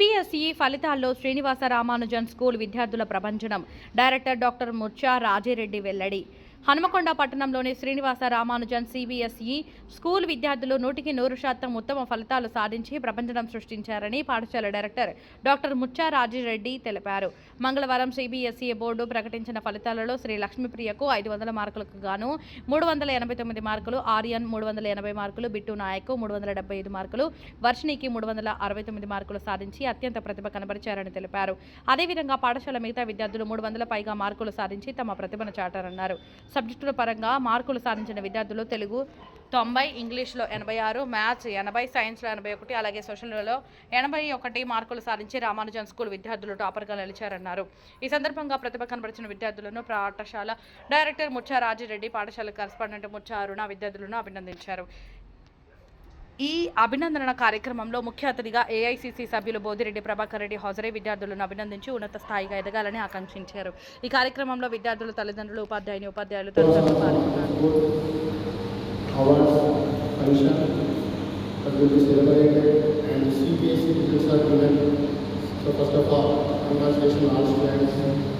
CBSE ఫలితాల్లో Srinivasa Ramanujan school విద్యార్థుల ప్రభంజనం. డైరెక్టర్ డాక్టర్ ముర్చా రాజిరెడ్డి వెల్లడి. హనుమకొండ పట్టణంలోని శ్రీనివాస రామానుజన్ సిబిఎస్ఈ స్కూల్ విద్యార్థులు నూటికి నూరు శాతం ఉత్తమ ఫలితాలు సాధించి ప్రపంచం సృష్టించారని పాఠశాల డైరెక్టర్ డాక్టర్ ముచ్చా రాజిరెడ్డి తెలిపారు. మంగళవారం సిబిఎస్ఈ బోర్డు ప్రకటించిన ఫలితాలలో శ్రీ లక్ష్మీప్రియకు ఐదు వందల మార్కులకు గాను మూడు వందల ఎనభై తొమ్మిది మార్కులు ఆర్యన్ మూడు వందల ఎనభై మార్కులు బిట్టు నాయక్ మూడు వందల డెబ్బై ఐదు మార్కులు వర్షినికి మూడు వందల అరవై తొమ్మిది మార్కులు సాధించి అత్యంత ప్రతిభ కనబరిచారని తెలిపారు. అదేవిధంగా పాఠశాల మిగతా విద్యార్థులు మూడు వందల పైగా మార్కులు సాధించి తమ ప్రతిభను చాటారన్నారు. సబ్జెక్టుల పరంగా మార్కులు సాధించిన విద్యార్థులు తెలుగు తొంభై ఇంగ్లీష్లో ఎనభై ఆరు మ్యాథ్స్ ఎనభై సైన్స్లో ఎనభై ఒకటి అలాగే సోషల్లో ఎనభై ఒకటి మార్కులు సాధించి రామానుజన్ స్కూల్ విద్యార్థులు టాపర్గా నిలిచారన్నారు. ఈ సందర్భంగా ప్రతిభ కనబరిచిన విద్యార్థులను పాఠశాల డైరెక్టర్ ముచ్చా రాజిరెడ్డి పాఠశాల కరస్పాండెంట్ ముచ్చా అరుణ విద్యార్థులను అభినందించారు. ఈ అభినందన కార్యక్రమంలో ముఖ్య అతిథిగా ఏఐసిసి సభ్యులు బోదిరెడ్డి ప్రభాకర్ రెడ్డి హాజరై విద్యార్థులను అభినందించి ఉన్నత స్థాయిగా ఎదగాలని ఆకాంక్షించారు ఈ కార్యక్రమంలో విద్యార్థులు తల్లిదండ్రులు ఉపాధ్యాయుని ఉపాధ్యాయులు తల్లిదండ్రులు పాల్గొన్నారు. So first of all, congratulations all students.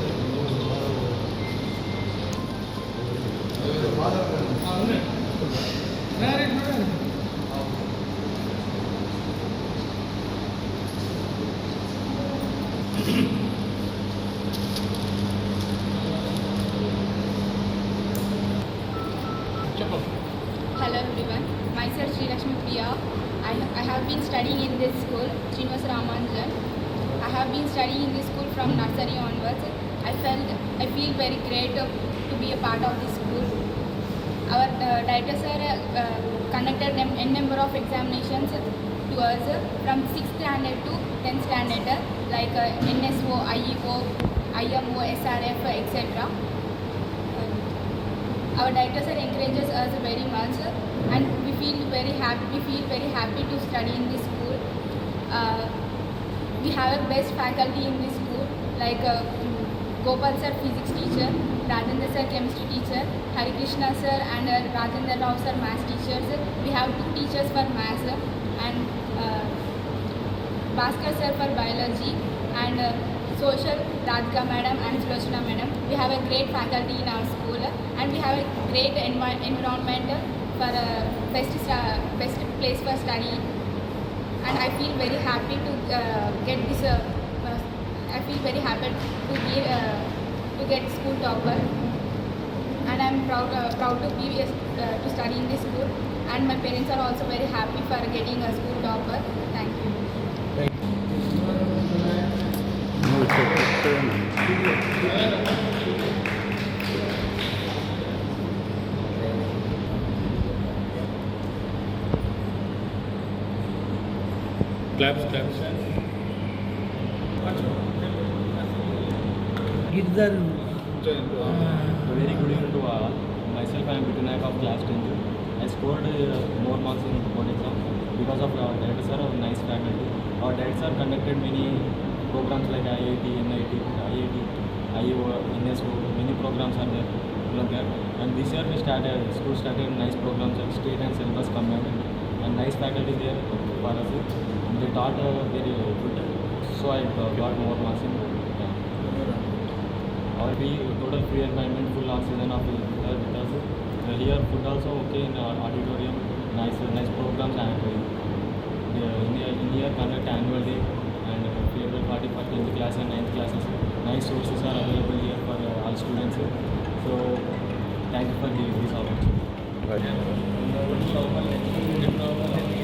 Hello everyone, myself Sri Lakshmi Priya. I, I have been studying in this school, Srinivas Ramanujan. I have been studying in this school from nursery onwards. I felt, I feel very great to, to be a part of this school. Our uh, director sir uh, conducted n number of examinations to us uh, from 6th standard to 10th standard uh, like uh, NSO, IEO, IMO, SRF, etc. Our director sir encourages us very much and we feel very happy, we feel very happy to study in this school. We have a best faculty in this school like Gopal sir physics teacher, Rajendra sir chemistry teacher, Hari Krishna sir and uh, Rajendra Rao sir maths teachers. We have two teachers for maths and uh, Bhaskar sir for biology and uh, social Radhika madam and Sulochana madam. We have a great faculty in our school and we have a great envi- environment for uh, best stu- best place for study. And I feel very happy to uh, get this. Uh, uh, I feel very happy to be uh, to get school topper. And I'm proud uh, proud to be uh, to study in this school. And my parents are also very happy for getting a school topper. Thank you. Claps, claps. Then. Uh, Very good to uh, Myself, I am Vinayak of class 10th. I scored uh, more marks in board exam because of our dad sir, our nice faculty. Our dad sir conducted many programs like IIT, NIT, IIT, IO, NSO, many programs are there. And this year we started, school started nice programs like state and syllabus combined and nice faculty there for us. They taught uh, very good. So I uh, got more marks in board. और भी total free environment full oxygen of here food also okay in auditorium nice nice programme India conduct annual day and farewell party for tenth class and ninth classes nice sources are available here for all students so thank you for this opportunity Thank.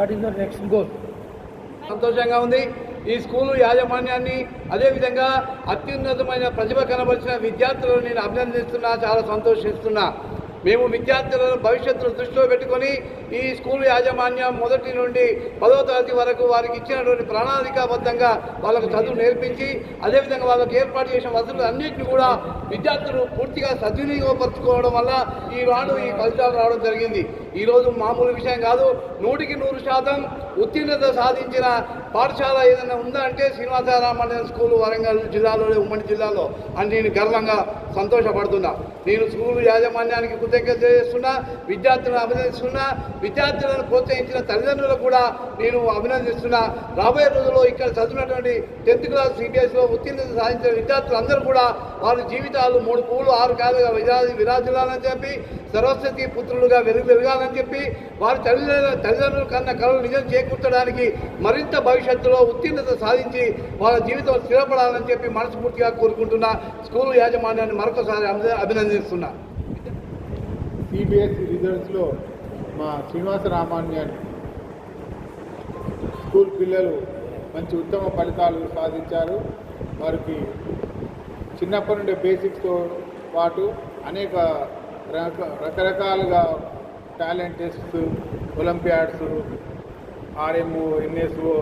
What is the next goal? సంతోషంగా ఉంది. ఈ school యాజమాన్యాన్ని అదేవిధంగా అత్యున్నతమైన ప్రతిభ కనబరిచిన విద్యార్థులను నేను అభినందిస్తున్నా చాలా సంతోషిస్తున్నా. మేము విద్యార్థులను భవిష్యత్తును దృష్టిలో పెట్టుకొని ఈ స్కూల్ యాజమాన్యం మొదటి నుండి పదో తరగతి వరకు వారికి ఇచ్చినటువంటి ప్రణాళికాబద్ధంగా వాళ్ళకు చదువు నేర్పించి అదేవిధంగా వాళ్ళకి ఏర్పాటు చేసిన వసతులు అన్నింటినీ కూడా విద్యార్థులు పూర్తిగా సద్వినియోగపరచుకోవడం వల్ల ఈనాడు ఈ ఫలితాలు రావడం జరిగింది. ఈరోజు మామూలు విషయం కాదు. నూటికి నూరు శాతం ఉత్తీర్ణత సాధించిన పాఠశాల ఏదైనా ఉందా అంటే శ్రీనివాసరామాలయం స్కూల్ వరంగల్ జిల్లాలో ఉమ్మడి జిల్లాలో. అని నేను గర్వంగా సంతోషపడుతున్నా. నేను స్కూల్ యాజమాన్యానికి కృతజ్ఞత చేస్తున్నా విద్యార్థులను అభినందిస్తున్నా విద్యార్థులను ప్రోత్సహించిన తల్లిదండ్రులకు కూడా నేను అభినందిస్తున్నా. రాబోయే రోజుల్లో ఇక్కడ చదివినటువంటి టెన్త్ క్లాస్ సిబిఎస్లో ఉత్తీర్ణత సాధించిన విద్యార్థులందరూ కూడా వారి జీవితాలు మూడు పువ్వులు ఆరు కాలుగా విరాజి విరాజులాలని చెప్పి సరస్వతి పుత్రులుగా వెలుగు వెలగాలని చెప్పి వారి తల్లిదండ్రుల తల్లిదండ్రుల కన్నా కళలు నిజం చేకూర్చడానికి మరింత భవిష్యత్తులో ఉత్తీర్ణత సాధించి వాళ్ళ జీవితం స్థిరపడాలని చెప్పి మనస్ఫూర్తిగా కోరుకుంటున్నా స్కూల్ యాజమాన్యాన్ని మరొకసారి అభినందిస్తున్నా. సిబిఎస్ఈ రిజల్ట్స్లో మా శ్రీనివాస రామాన్యన్ స్కూల్ పిల్లలు మంచి ఉత్తమ ఫలితాలు సాధించారు. వారికి చిన్నప్పటి నుండి బేసిక్స్తో పాటు అనేక రక రకరకాలుగా talent tests olympiads RMO NSO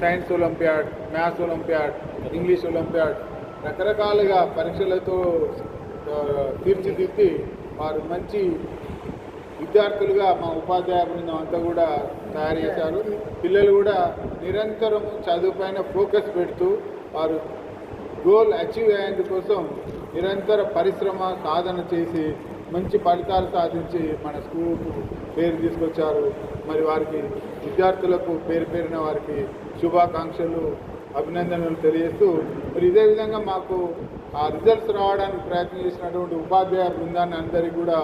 science olympiad maths olympiad English olympiad రకరకాలుగా పరీక్షలతో తీర్చిదిద్ది వారు మంచి విద్యార్థులుగా మా ఉపాధ్యాయ బృందం అంతా కూడా తయారు చేశారు. పిల్లలు కూడా నిరంతరం చదువుపైన ఫోకస్ పెడుతూ వారు గోల్ అచీవ్ అయ్యేందుకోసం నిరంతర పరిశ్రమ సాధన చేసి మంచి ఫలితాలు సాధించి మన స్కూల్కు పేరు తీసుకొచ్చారు. మరి వారికి విద్యార్థులకు పేరు పేరిన వారికి శుభాకాంక్షలు అభినందనలు తెలియజేస్తూ మరి ఇదే విధంగా మాకు ఆ రిజల్ట్స్ రావడానికి ప్రయత్నం చేసినటువంటి ఉపాధ్యాయ బృందాన్ని అందరికీ కూడా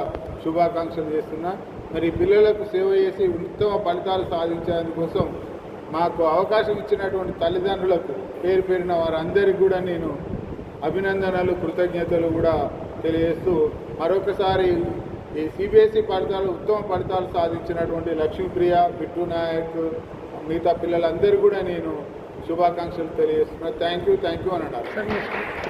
శుభాకాంక్షలు చేస్తున్నా. మరి పిల్లలకు సేవ చేసి ఉత్తమ ఫలితాలు సాధించేందుకోసం మాకు అవకాశం ఇచ్చినటువంటి తల్లిదండ్రులకు పేరు పేరిన వారందరికీ కూడా నేను అభినందనలు కృతజ్ఞతలు కూడా తెలియజేస్తూ మరొకసారి ఈ సిబిఎస్ఈ ఫలితాలు ఉత్తమ ఫలితాలు సాధించినటువంటి లక్ష్మీప్రియ బిట్టు నాయక్ మిగతా పిల్లలందరూ కూడా నేను శుభాకాంక్షలు తెలియజేస్తున్నా థ్యాంక్ యూ థ్యాంక్ యూ అని అన్నారు.